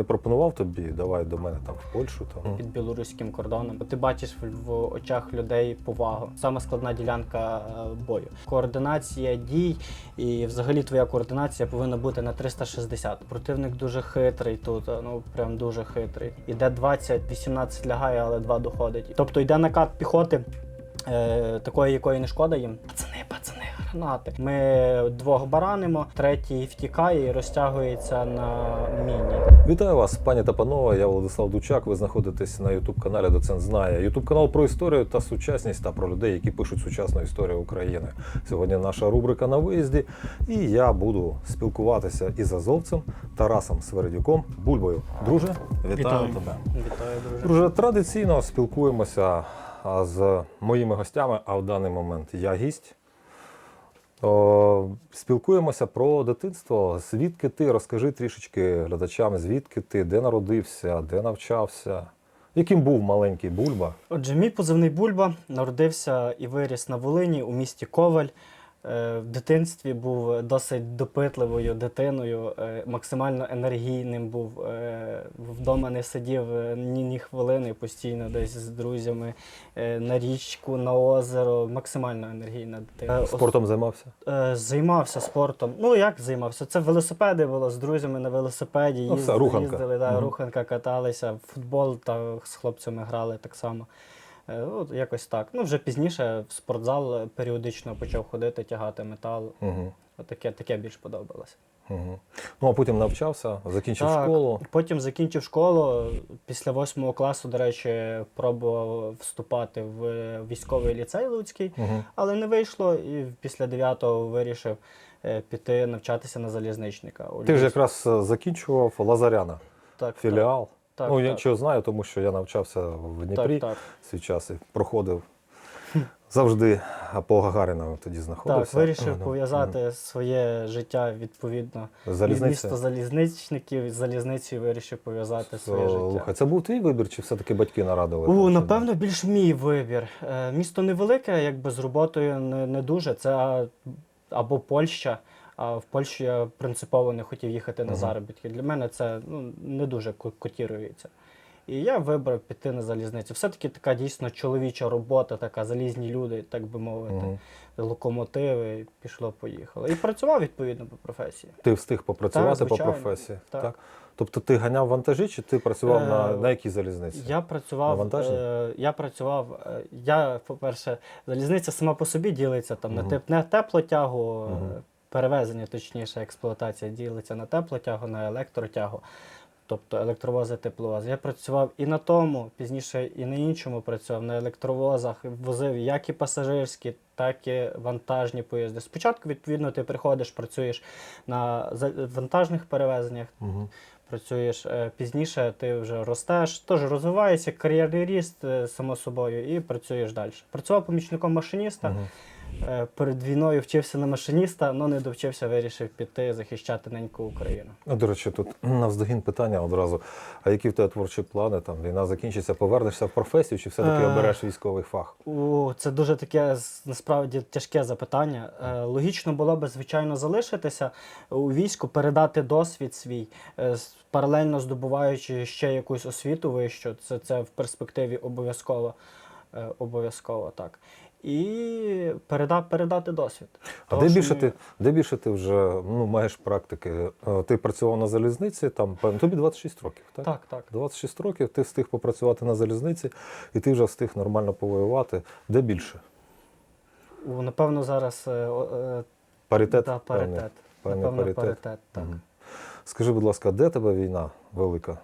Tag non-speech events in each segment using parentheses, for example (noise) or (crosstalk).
не пропонував тобі, давай до мене там в Польщу. Там. під білоруським кордоном. Ти бачиш в- очах людей повагу. Саме складна ділянка е, бою. Координація дій і взагалі твоя координація повинна бути на 360. Противник дуже хитрий тут, е, ну прям дуже хитрий. Іде 20, 18 лягає, але 2 доходить. Тобто йде накат піхоти. Е, такої, якої не шкода їм. Пацани, пацани, гранати. Ми двох баранимо, третій втікає і розтягується на міні. Вітаю вас, пані та панове. Я Владислав Дучак. Ви знаходитесь на Ютуб каналі Доцент знає. Ютуб канал про історію та сучасність та про людей, які пишуть сучасну історію України. Сьогодні наша рубрика на виїзді, і я буду спілкуватися із азовцем Тарасом Свередюком Бульбою. Друже, вітаю, Вітаю. тебе. Вітаю, друже. Друже, традиційно спілкуємося з моїми гостями, а в даний момент я гість. О, спілкуємося про дитинство. Звідки ти? Розкажи трішечки глядачам, звідки ти, де народився, де навчався, яким був маленький бульба. Отже, мій позивний Бульба народився і виріс на Волині у місті Коваль. Е, В дитинстві був досить допитливою дитиною, е, максимально енергійним був. е, Вдома не сидів ні, ні хвилини, постійно десь з друзями на річку, на озеро. Максимально енергійна дитина. Спортом займався? Займався спортом. Ну як займався? Це велосипеди було з друзями на велосипеді. Ну, все, руханка. їздили, да, Мгм. руханка каталися, футбол та з хлопцями грали так само. Е, От якось так. Ну, вже пізніше в спортзал періодично почав ходити, тягати метал. Угу. От таке, таке більш подобалося. Угу. Ну а потім навчався, закінчив Так. школу. Потім закінчив школу. Після восьмого класу, до речі, пробував вступати в військовий ліцей Луцький. Угу. Але не вийшло, і після 9-го вирішив е, піти навчатися на залізничника. у Ти ж якраз е, закінчував Лазаряна, так, філіал. Так, ну, так, я так. чого знаю, тому що я навчався в Дніпрі. Так, так. свій час і проходив завжди по Гагаріна тоді знаходився. так, вирішив Ну, пов'язати своє життя відповідно. ну, залізниця. Місто залізничників з залізницею вирішив пов'язати своє життя. Це був твій вибір, чи все-таки батьки нарадили? там, У, чи напевно, більш мій вибір. Е, Місто невелике, якби з роботою не, не дуже. Це або Польща. А в Польщу я принципово не хотів їхати на заробітки. Для мене це ну, не дуже котірується. І я вибрав піти на залізницю. Все-таки така дійсно чоловіча робота, така залізні люди, так би мовити, Мгм. локомотиви, пішло, поїхало. І працював відповідно по професії. Ти встиг попрацювати Так, по професії? Так. Тобто ти ганяв вантажі, чи ти працював на, Е, на якій залізниці? Я працював. Навантажені? Е, я працював. е, Я, по-перше, залізниця сама по собі ділиться там Мгм. на тип не теплотягу, Мгм. Перевезення, точніше, експлуатація ділиться на теплотягу, на електротягу. Тобто електровози, тепловози. Я працював і на тому, пізніше і на іншому працював на електровозах, возив як і пасажирські, так і вантажні поїзди. Спочатку, відповідно, ти приходиш, працюєш на вантажних перевезеннях, Угу. працюєш е, пізніше, ти вже ростеш, теж розвивається кар'єрний ріст, е, само собою, і працюєш далі. Працював помічником машиніста. Угу. Е, Перед війною вчився на машиніста, але не довчився, вирішив піти захищати неньку Україну. Ну, До речі, тут навздогін питання одразу. А які в тебе творчі плани? Там війна закінчиться, повернешся в професію, чи все-таки Е. обереш військовий фах? У, це дуже таке насправді тяжке запитання. Е, логічно було би, звичайно, залишитися у війську, передати досвід свій, паралельно здобуваючи ще якусь освіту вищу. Це, це в перспективі обов'язково. Обов'язково так. І переда, передати досвід. А Того, де більше, ми- ти, де більше ти вже ну, маєш практики? Е, Ти працював на залізниці, там, тобі 26 років, так? Так, так. 26 років ти встиг попрацювати на залізниці, і ти вже встиг нормально повоювати. Де більше? Напевно, зараз е, е, Паритет? да, паритет. певний Напевно, паритет. паритет, так. Мгм. Скажи, будь ласка, де тебе війна велика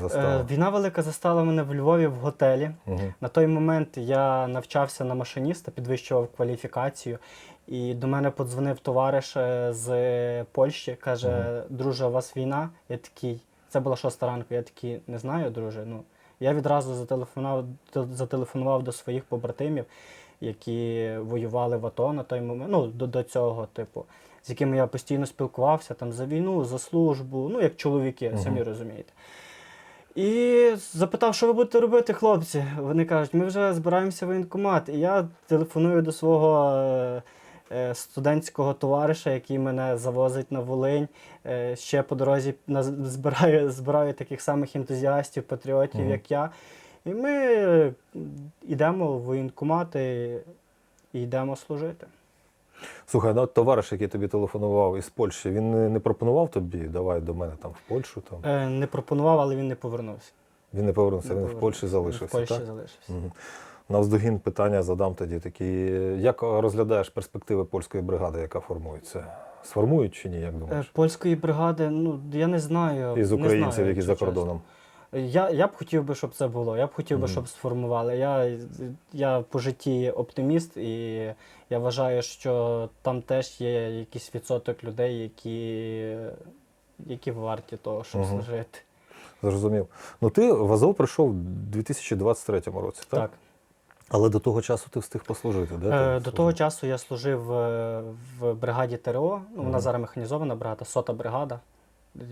застала? Е, війна велика застала мене в Львові в готелі. Мгм. На той момент я навчався на машиніста, підвищував кваліфікацію. І до мене подзвонив товариш е, з Польщі, каже: друже, у вас війна? Я такий, це була шоста ранку. Я такий, не знаю, друже. Ну, я відразу зателефонував, зателефонував до своїх побратимів, які воювали в АТО на той момент, ну, до, до цього, типу, з якими я постійно спілкувався там за війну, за службу, ну, як чоловіки, Мгм. самі розумієте. І запитав, що ви будете робити, хлопці. Вони кажуть, ми вже збираємося в воєнкомат. І я телефоную до свого е, е, студентського товариша, який мене завозить на Волинь. Е, Ще по дорозі збираю, збираю таких самих ентузіастів, патріотів, Мгм. як я. І ми йдемо в воєнкомати і йдемо служити. Слухай, ну, товариш, який тобі телефонував із Польщі, він не, не пропонував тобі, давай до мене там в Польщу. Там. Е, Не пропонував, але він не повернувся. Він не повернувся, Не він в. Польщі залишився. В Польщі так? залишився. Мгм. Навздогін питання задам тоді такі. Як розглядаєш перспективи польської бригади, яка формується? Сформують чи ні, як Е, думаєш? Польської бригади, ну я не знаю. Із не українців, знаю, які за кордоном. чесно. Я, я б хотів би, щоб це було. Я б хотів би, щоб сформували. Я, я по житті оптиміст, і я вважаю, що там теж є якийсь відсоток людей, які, які варті того, щоб Мгм. служити. Зрозумів. Ну ти в Азов прийшов у 2023 році, так? Так. Але до того часу ти встиг послужити, де? Е, до того часу я служив е, в бригаді ТРО. Ну, вона Мгм. зараз механізована бригада, сота бригада.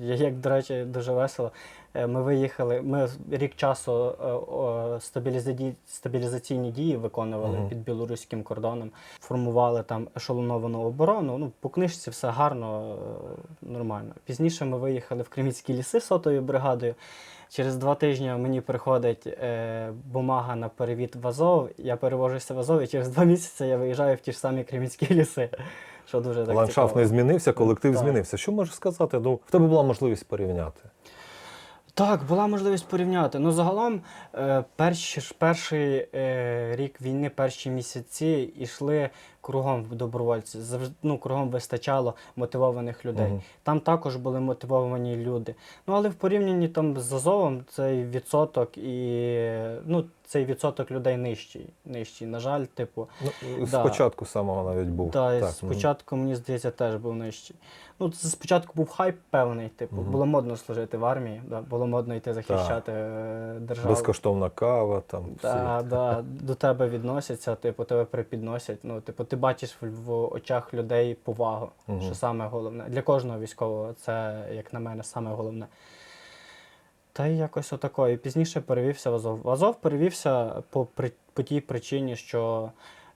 Як, до речі, дуже весело. Е, Ми виїхали, ми рік часу е, стабілізаційні дії виконували Мгм. під білоруським кордоном, формували там ешелоновану оборону. Ну, по книжці все гарно, е, нормально. Пізніше ми виїхали в Креміцькі ліси сотою бригадою. Через два тижні мені приходить е, бумага на перевід в Азов. Я перевожуся в Азов, і через два місяці я виїжджаю в ті ж самі Креміцькі ліси. Що дуже так Ландшафт не змінився, колектив Так. змінився. Що можеш сказати? Ну, в тебе була можливість порівняти. Так, була можливість порівняти. Ну, загалом, е, перші, перший е, рік війни, перші місяці йшли кругом добровольці. Завжди ну, кругом вистачало мотивованих людей. Мгм. Там також були мотивовані люди. Ну, але в порівнянні там з Азовом цей відсоток і ну, цей відсоток людей нижчий. нижчий. На жаль, типу, Ну, Да. Спочатку самого навіть був. та, Так, спочатку, мені здається, теж був нижчий. Ну, це спочатку був хайп певний, типу, Мгм. було модно служити в армії, да, було модно йти захищати е, державу. Безкоштовна кава, там всі. Да, да, (laughs) до тебе відносяться, типу, тебе припідносять. Ну, типу, ти бачиш в, в очах людей повагу, Мгм. що саме головне. Для кожного військового це, як на мене, саме головне. Та й якось отако. І пізніше перевівся в Азов. В Азов перевівся по, при, по тій причині, що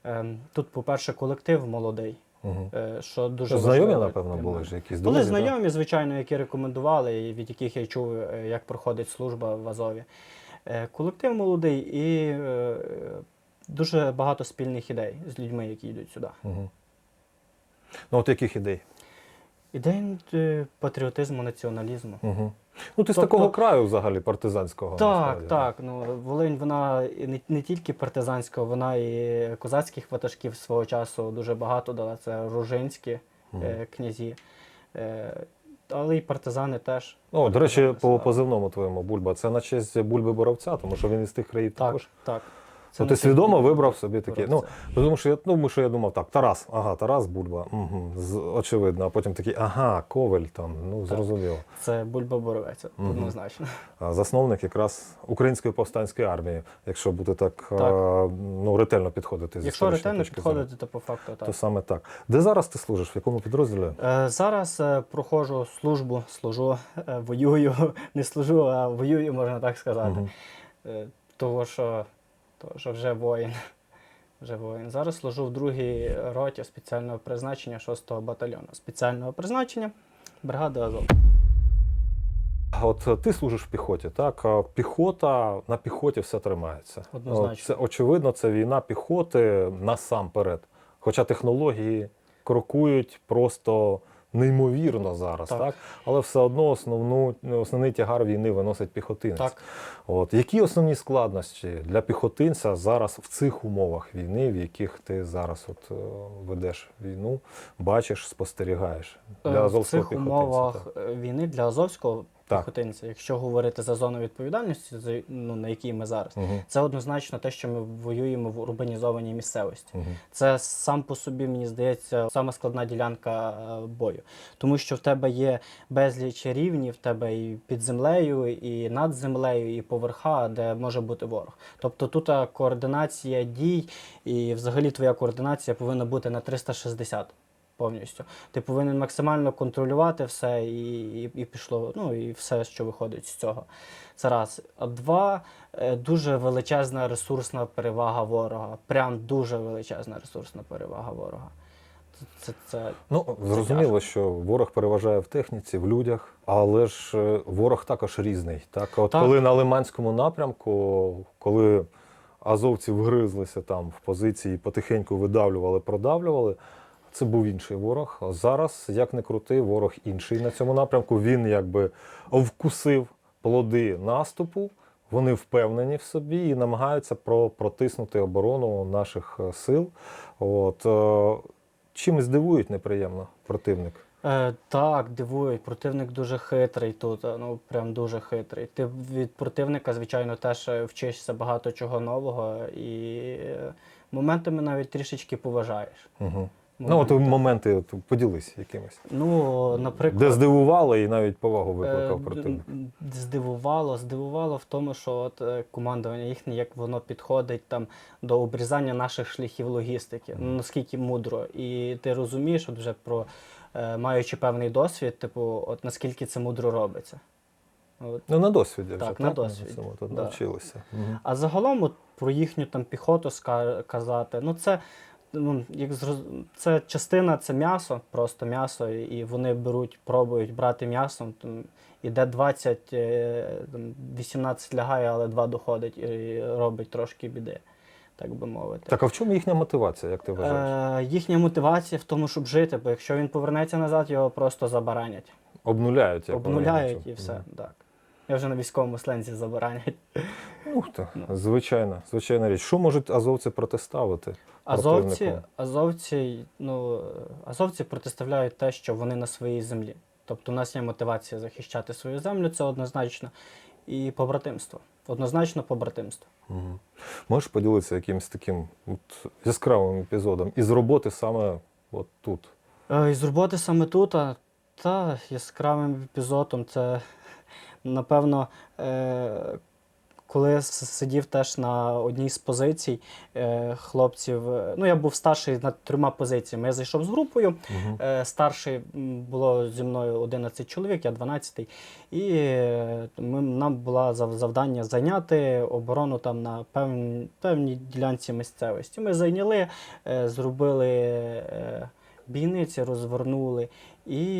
ем, тут, по-перше, колектив молодий. Е, що дуже Знайомі, важливо напевно, були ж якісь Були друзі, так? знайомі, звичайно, які рекомендували, і від яких я чув, е, як проходить служба в Азові. Е, Колектив молодий і е, дуже багато спільних ідей з людьми, які йдуть сюди. Мгм. Ну, от яких ідей? Ідей е, патріотизму, націоналізму. Угу. Ну, ти з Тобто- такого краю взагалі партизанського. Так, насправді, так. Ну, Волинь, вона не, не тільки партизанська, вона і козацьких ватажків свого часу дуже багато дала. Це ружинські Мгм. е, князі. Е, але і партизани теж. О, до речі, по позивному твоєму бульба. Це на честь бульби боровця, тому що він із тих країв Так, також. так. Не ти свідомо вибрав собі такі. Ну, тому що я, ну, що я думав, так, Тарас, ага, Тарас Бульба, угу, з, очевидно, а потім такий, ага, Ковель там, ну зрозуміло. Це Бульба Боровець, однозначно. Засновник якраз української повстанської армії, якщо бути так, Так. а, ну, ретельно підходити з Якщо ретельно підходити, то по факту так. то саме так. Де зараз ти служиш? В якому підрозділі? Е, зараз е, проходжу службу, служу, е, воюю, (laughs) не служу, а воюю, можна так сказати. Е, того, що, що вже воїн. (laughs) Вже воїн. Зараз служу в другій роті спеціального призначення 6-го батальйону. Спеціального призначення бригади Азов. От ти служиш в піхоті, так? Піхота на піхоті все тримається. Однозначно. Це очевидно, це війна піхоти насамперед. Хоча технології крокують просто неймовірно зараз, так? Так. Але все одно основну, основний тягар війни виносить піхотинець. Так. От які основні складності для піхотинця зараз в цих умовах війни, в яких ти зараз от е, ведеш війну, бачиш, спостерігаєш для в азовського цих піхотинця? умовах так. е, війни для азовського. Піхотинця, якщо говорити за зону відповідальності, за- ну, на якій ми зараз, Мгм. це однозначно те, що ми воюємо в урбанізованій місцевості. Мгм. Це сам по собі, мені здається, сама складна ділянка е, бою. Тому що в тебе є безліч рівнів, в тебе і під землею, і над землею, і поверха, де може бути ворог. Тобто тут е, координація дій, і взагалі твоя координація повинна бути на 360 повністю. Ти повинен максимально контролювати все і, і, і пішло, ну і все, що виходить з цього. Це раз. А два е, дуже величезна ресурсна перевага ворога. Прям дуже величезна ресурсна перевага ворога. це, це Ну, зрозуміло, що ворог переважає в техніці, в людях, але ж е, ворог також різний. Так, от Так. коли на Лиманському напрямку, коли азовці вгризлися там в позиції, потихеньку видавлювали, продавлювали. Це був інший ворог. Зараз, як не крути, ворог інший на цьому напрямку. Він якби вкусив плоди наступу. Вони впевнені в собі і намагаються про, протиснути оборону наших е, сил. От, е, чимось здивують неприємно противник. Е, так, дивують. Противник дуже хитрий тут. е, Ну прям дуже хитрий. Ти від противника, звичайно, теж вчишся багато чого нового і моментами навіть трішечки поважаєш. Угу. Ну, от Моменти. от, поділись якимось. Ну, наприклад, Де здивувало і навіть повагу Е, викликав противник. Здивувало, здивувало в тому, що от е, командування їхнє, як воно підходить там до обрізання наших шляхів логістики, ну, наскільки мудро. І ти розумієш, от вже про е, маючи певний досвід, типу, от наскільки це мудро робиться. От. Ну, на досвіді вже, Так, на досвіді, цьому тут да. навчилися. Мгм. А загалом от, про їхню там піхоту казати, ну це. Ну, як зроз- це частина, це м'ясо, просто м'ясо, і вони беруть, пробують брати м'ясо. Там, іде 20, е, там, 18 лягає, але 2 доходить і робить трошки біди, так би мовити. Так, а в чому їхня мотивація, як ти вважаєш? Е, їхня мотивація в тому, щоб жити, бо якщо він повернеться назад, його просто забаранять. Обнуляють, як Обнуляють і все. Мгм. Так. Я вже на військовому слензі забаранять. Ну, так, звичайна, звичайна річ. Що можуть азовці протиставити? Азовці, противнику? азовці, ну, азовці протиставляють те, що вони на своїй землі. Тобто у нас є мотивація захищати свою землю, це однозначно. І побратимство. Однозначно побратимство. Мгм. Можеш поділитися якимось таким от, яскравим епізодом із роботи саме от тут? Е, І з роботи саме тут, а, та яскравим епізодом це, напевно, е, коли сидів теж на одній з позицій е, хлопців. е, Ну, я був старший над трьома позиціями. Я зайшов з групою. Е, Старший було зі мною 11 чоловік, я 12. І ми, нам було зав- завдання зайняти оборону там на певній, певній ділянці місцевості. Ми зайняли, зробили бійниці, розвернули і,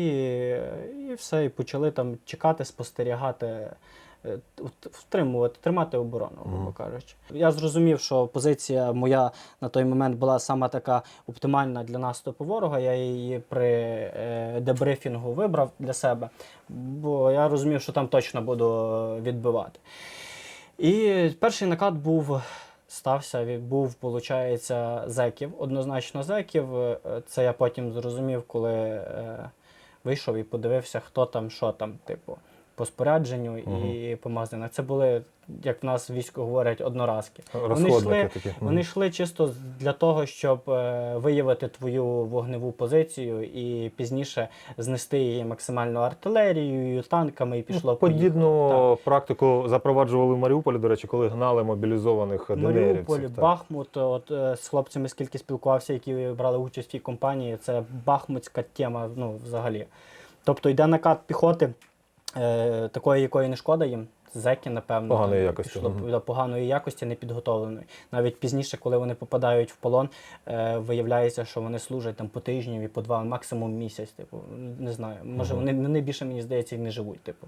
і все, і почали там чекати, спостерігати. е, Втримувати, тримати оборону, грубо кажучи. Я зрозумів, що позиція моя на той момент була саме така оптимальна для наступу ворога. Я її при е, дебрифінгу вибрав для себе, бо я розумів, що там точно буду відбивати. І перший накат був. Стався, був, виходить, зеків, однозначно зеків. Е, Це я потім зрозумів, коли е, вийшов і подивився, хто там, що там, типу, по спорядженню і по магазинах. Це були, як в нас військо говорять, одноразки. Вони йшли, такі. Вони йшли чисто для того, щоб е, виявити твою вогневу позицію і пізніше знести її максимально артилерією, танками і пішло. Ну, Подібну практику запроваджували в Маріуполі, до речі, коли гнали мобілізованих Так. Маріуполь, ДНРівців. так. Бахмут. От е, з хлопцями, скільки спілкувався, які брали участь в цій компанії, це бахмутська тема, ну взагалі. Тобто йде накат піхоти, е, такої, якої не шкода їм. Зеки, напевно, Поганої якості, пішло до поганої якості, непідготовленої. Навіть пізніше, коли вони попадають в полон, е, виявляється, що вони служать там по тижню і по два, максимум місяць. Типу, не знаю. Може, угу. вони не більше, мені здається, і не живуть. Типу.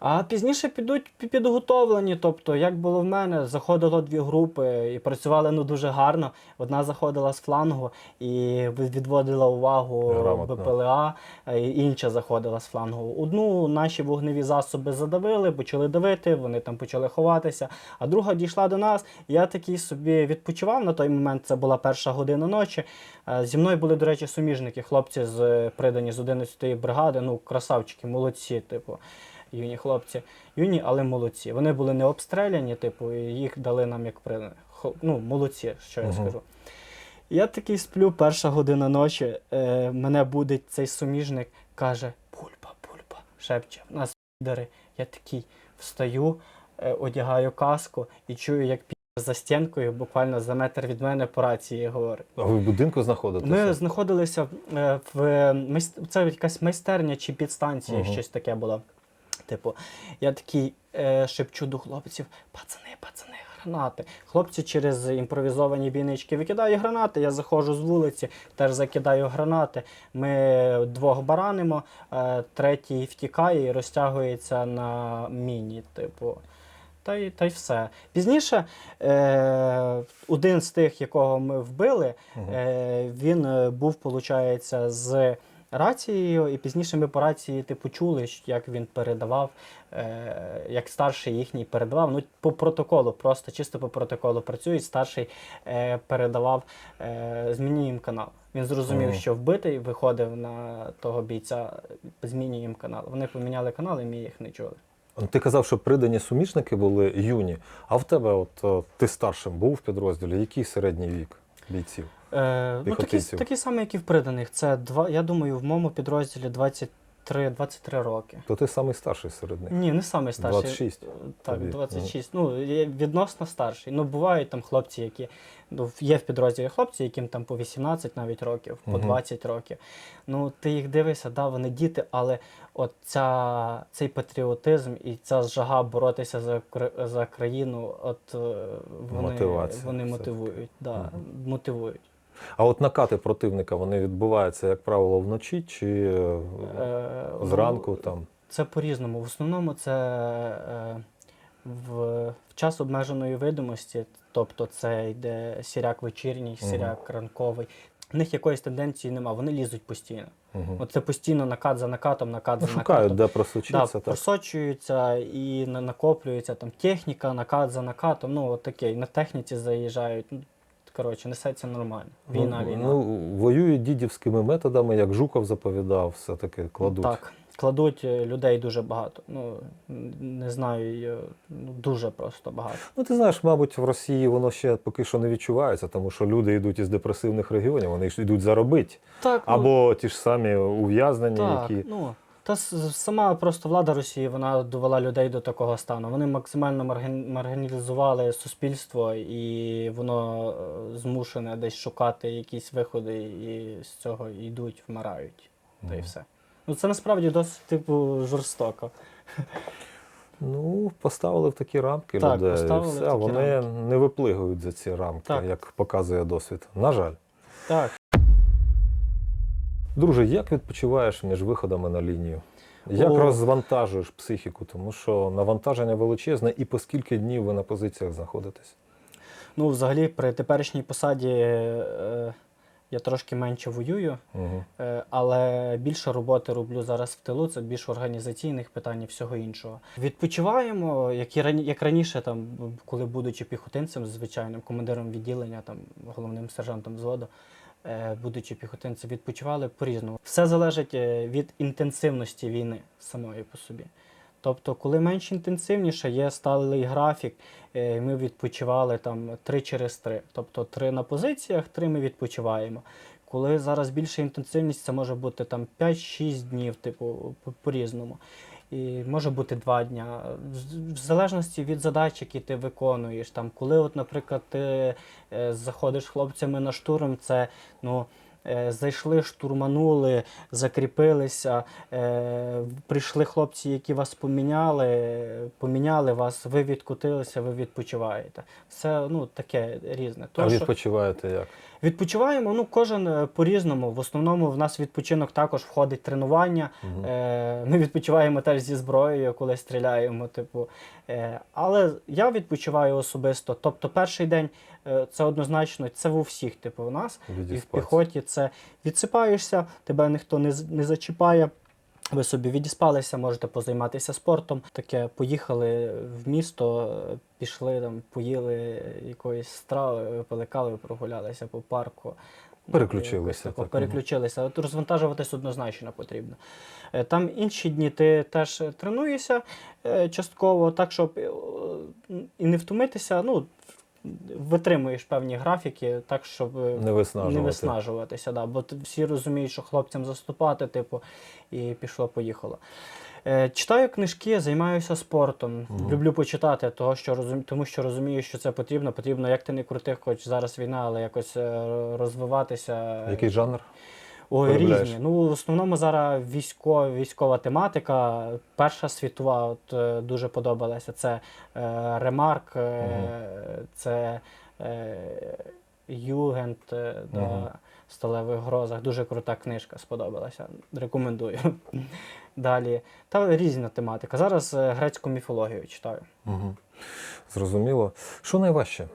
А пізніше підуть підготовлені. Тобто, як було в мене, заходило дві групи і працювали ну дуже гарно. Одна заходила з флангу і відводила увагу Грамотно. БПЛА, і інша заходила з флангу. Одну наші вогневі засоби задавили, почали давити, вони там почали ховатися. А друга дійшла до нас. Я такий собі відпочивав на той момент. Це була перша година ночі. Е, Зі мною були, до речі, суміжники, хлопці з е, придані з 11-ї бригади. Ну, красавчики, молодці, типу. Юні хлопці, юні, але молодці. Вони були не обстріляні, типу, і їх дали нам як при ну, молодці, що я Мгм. скажу. Я такий сплю, перша година ночі. Е, мене будить цей суміжник, каже: Пульпа, пульпа, шепче, в нас підари. Я такий встаю, е, одягаю каску і чую, як пі за стінкою, буквально за метр від мене по рації говорить. А ви в будинку знаходитеся? Ми знаходилися е, в це якась майстерня чи підстанція, Мгм. щось таке було. Типу, я такий е, шепчу до хлопців: пацани, пацани, гранати. Хлопці через імпровізовані бійнички викидають гранати. Я заходжу з вулиці, теж закидаю гранати. Ми двох баранимо, е, третій втікає і розтягується на міні. Типу. Та й, та й все. Пізніше е, один з тих, якого ми вбили, е, він е, був, виходить, з рацією, і пізніше ми по рації типу чули, як він передавав, е, як старший їхній передавав. Ну, по протоколу, просто чисто по протоколу працюють. Старший е, передавав, е, змінюємо канал. Він зрозумів, Мгм. що вбитий виходив на того бійця, змінюємо канал. Вони поміняли канал, і ми їх не чули. Ти казав, що придані сумішники були юні. А в тебе, от ти старшим був в підрозділі, який середній вік бійців? Е, ну, такі, Піхотинців. такі самі, як і в приданих. Це два, я думаю, в моєму підрозділі 23, 23 роки. То ти самий старший серед них. Ні, не самий старший. 26 Так, тобі. 26. Ну, відносно старший. Ну, бувають там хлопці, які. Ну, є в підрозділі хлопці, яким там по 18 навіть років, по Мгм. 20 років. Ну, ти їх дивишся, да, вони діти, але от ця, цей патріотизм і ця жага боротися за, кра- за країну, от е, вони, Мотивація вони все-таки. мотивують. Да, Мгм. мотивують. А от накати противника вони відбуваються, як правило, вночі чи е, Е, зранку ну, там. Це по-різному. В основному це е, в, час обмеженої видимості, тобто це йде сіряк вечірній, сіряк ранковий. В них якоїсь тенденції немає, вони лізуть постійно. Угу. От це постійно накат за накатом, накат за Шукають, накатом. де Да, просочитися. так. просочуються і на- накоплюється там техніка, накат за накатом. Ну, от таке. На техніці заїжджають. Ну, коротше, несеться нормально. Війна, ну, війна. Ну, воюють дідівськими методами, як Жуков заповідав, все-таки кладуть. Так, кладуть е, людей дуже багато. Ну, не знаю, е, ну, дуже просто багато. Ну, ти знаєш, мабуть, в Росії воно ще поки що не відчувається, тому що люди йдуть із депресивних регіонів, вони йдуть заробити. Так, ну, Або ті ж самі ув'язнені, які. ну, та сама просто влада Росії вона довела людей до такого стану. Вони максимально маргін- маргіналізували суспільство, і воно е, змушене десь шукати якісь виходи, і з цього йдуть, вмирають. Та й все. Ну це насправді досить типу жорстоко. Ну, поставили в такі рамки Так, людей. і все, вони рамки. не виплигують за ці рамки, Так. як показує досвід. На жаль. Так. Друже, як відпочиваєш між виходами на лінію? Як О. розвантажуєш психіку? Тому що навантаження величезне, і по скільки днів ви на позиціях знаходитесь? Ну, взагалі, при теперішній посаді е, я трошки менше воюю, Угу. е, але більше роботи роблю зараз в тилу. Це більш організаційних питань і всього іншого. Відпочиваємо, як і рані, як раніше, там, коли будучи піхотинцем, звичайним командиром відділення, там головним сержантом взводу. Е, Будучи піхотинцем, відпочивали по-різному. Все залежить е, від інтенсивності війни самої по собі. Тобто, коли менш інтенсивніше, є сталий графік, е, ми відпочивали там три через три. Тобто три на позиціях, три ми відпочиваємо. Коли зараз більша інтенсивність, це може бути там 5-6 днів, типу, по- по-різному. І може бути два дня. В- залежності від задач, які ти виконуєш. Там, коли, от, наприклад, ти е, заходиш з хлопцями на штурм, це ну. е, Зайшли, штурманули, закріпилися, е, прийшли хлопці, які вас поміняли, поміняли вас, ви відкотилися, ви відпочиваєте. Все ну, таке різне. А То, що відпочиваєте як? Відпочиваємо, ну кожен е, по-різному. В основному в нас відпочинок також входить тренування. Мгм. Е, ми відпочиваємо теж зі зброєю, коли стріляємо. Типу. Е, але я відпочиваю особисто. Тобто, перший день е, це однозначно, це в усіх, типу, у нас. І в піхоті це відсипаєшся, тебе ніхто не, не зачіпає. Ви собі відіспалися, можете позайматися спортом. Таке поїхали в місто, пішли там, поїли якоїсь страви, випили кави, прогулялися по парку. Переключилися, тако, так, переключилися. От розвантажуватись однозначно потрібно. Е, Там інші дні ти теж тренуєшся е, частково, так, щоб е, і не втомитися. Ну, витримуєш певні графіки, так, щоб е, Не виснажувати. не виснажуватися, да, бо всі розуміють, що хлопцям заступати, типу, і пішло-поїхало. Е, читаю книжки, займаюся спортом. Мгм. Люблю почитати, того, що розум... тому що розумію, що це потрібно. Потрібно, як ти не крути, хоч зараз війна, але якось е, розвиватися. Який жанр? Ой, полюбляєш? різні. Ну, в основному зараз військова, військова тематика. Перша світова от, е, дуже подобалася. Це е, Ремарк, е, це е, Югент е, в сталевих грозах. Дуже крута книжка, сподобалася. Рекомендую. (laughs) Далі. Та різна тематика. Зараз е, грецьку міфологію читаю. Угу. Зрозуміло. Що найважче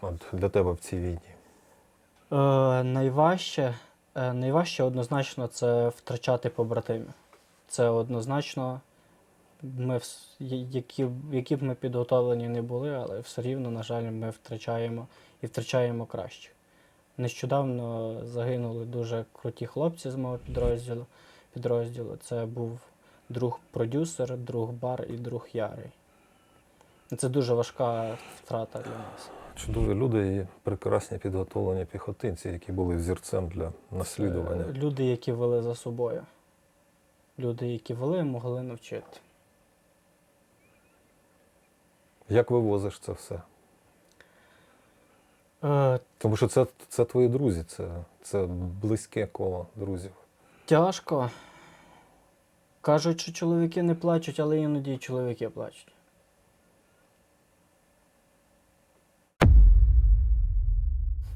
от, для тебе в цій війні? Е, найважче, найважче однозначно це втрачати побратимів. Це однозначно, ми, які, які б ми підготовлені не були, але все рівно, на жаль, ми втрачаємо і втрачаємо краще. Нещодавно загинули дуже круті хлопці з мого підрозділу. підрозділу. Це був друг продюсер, друг бар і друг Ярий. Це дуже важка втрата для нас. Чудові люди і прекрасні підготовлені піхотинці, які були взірцем для наслідування. Е, Люди, які вели за собою. Люди, які вели, могли навчити. Як вивозиш це все? Е, Тому що це, це твої друзі, це, це близьке коло друзів. тяжко. Кажуть, що чоловіки не плачуть, але іноді чоловіки плачуть.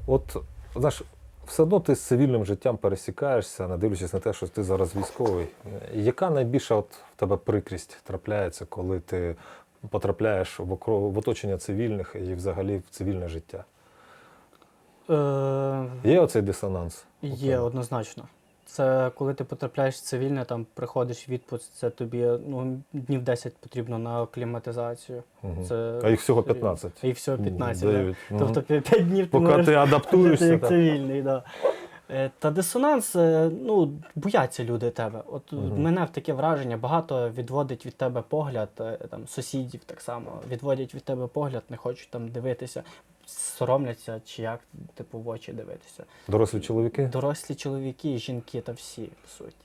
От, знаєш, все одно ти з цивільним життям пересікаєшся, не дивлячись на те, що ти зараз військовий. Яка найбільша от в тебе прикрість трапляється, коли ти потрапляєш в, в оточення цивільних і взагалі в цивільне життя? Е, Є оцей дисонанс? Є однозначно. Це коли ти потрапляєш в цивільне, там приходиш в відпуск, це тобі ну, днів 10 потрібно на акліматизацію. Мгм. Це А їх всього серйозно. 15. А їх всього 15. да. Тобто 5 днів ти можеш ти адаптуєшся. як цивільний, да. Е, Та дисонанс, е, ну, бояться люди тебе. От Мгм. мене в таке враження, багато відводить від тебе погляд, е, там, сусідів так само, відводять від тебе погляд, не хочуть там дивитися, соромляться чи як, типу, в очі дивитися. Дорослі чоловіки Дорослі чоловіки, жінки та всі, по суті.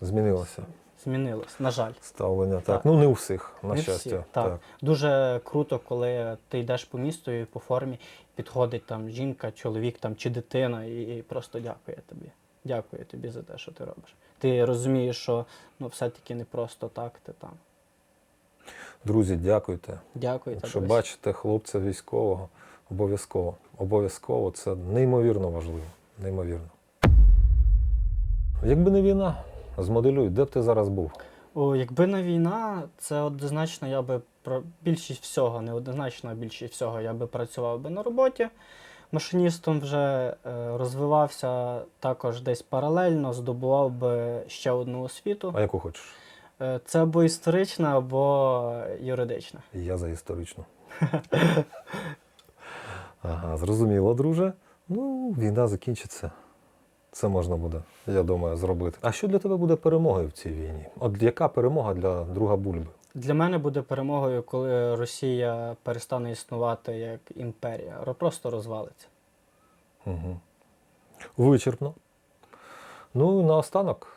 змінилося Змінилось, на жаль. ставлення. Так. Так. Ну не у всіх, на Не всі, щастя. так. Дуже круто, коли ти йдеш по місту і по формі підходить там жінка, чоловік там, чи дитина і, і просто дякує тобі. Дякую тобі за те, що ти робиш. Ти розумієш, що ну, все-таки не просто так ти там. Друзі, дякуйте. Дякую Якщо тобі. бачите хлопця військового, обов'язково. Обов'язково це неймовірно важливо. Неймовірно. Якби не війна, змоделюй, де б ти зараз був? О, якби не війна, це однозначно я би про більшість всього, не однозначно, а більшість всього я би працював би на роботі. Машиністом вже е, розвивався також десь паралельно, здобував би ще одну освіту. А яку хочеш? Е, Це або історична, або юридична. Я за історичну. (laughs) Ага, зрозуміло, друже. Ну, війна закінчиться. Це можна буде, я думаю, зробити. А що для тебе буде перемогою в цій війні? От яка перемога для друга Бульби? Для мене буде перемогою, коли Росія перестане існувати як імперія, просто розвалиться. Угу. Вичерпно. Ну наостанок,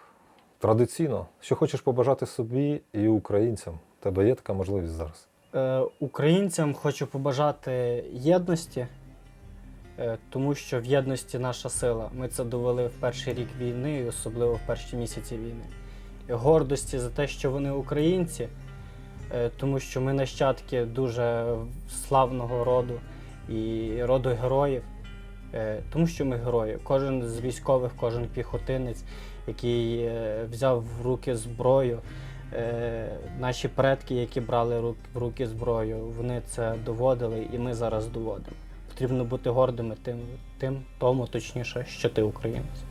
традиційно, що хочеш побажати собі і українцям. Тебе є така можливість зараз. Е, Українцям хочу побажати єдності, е, тому що в єдності наша сила. Ми це довели в перший рік війни, і особливо в перші місяці війни. І гордості за те, що вони українці, е, тому що ми нащадки дуже славного роду і роду героїв. Е, Тому що ми герої. Кожен з військових, кожен піхотинець, який е, взяв в руки зброю, Е, наші предки, які брали в руки зброю, вони це доводили, і ми зараз доводимо. Потрібно бути гордими тим, тим тому, точніше, що ти українець.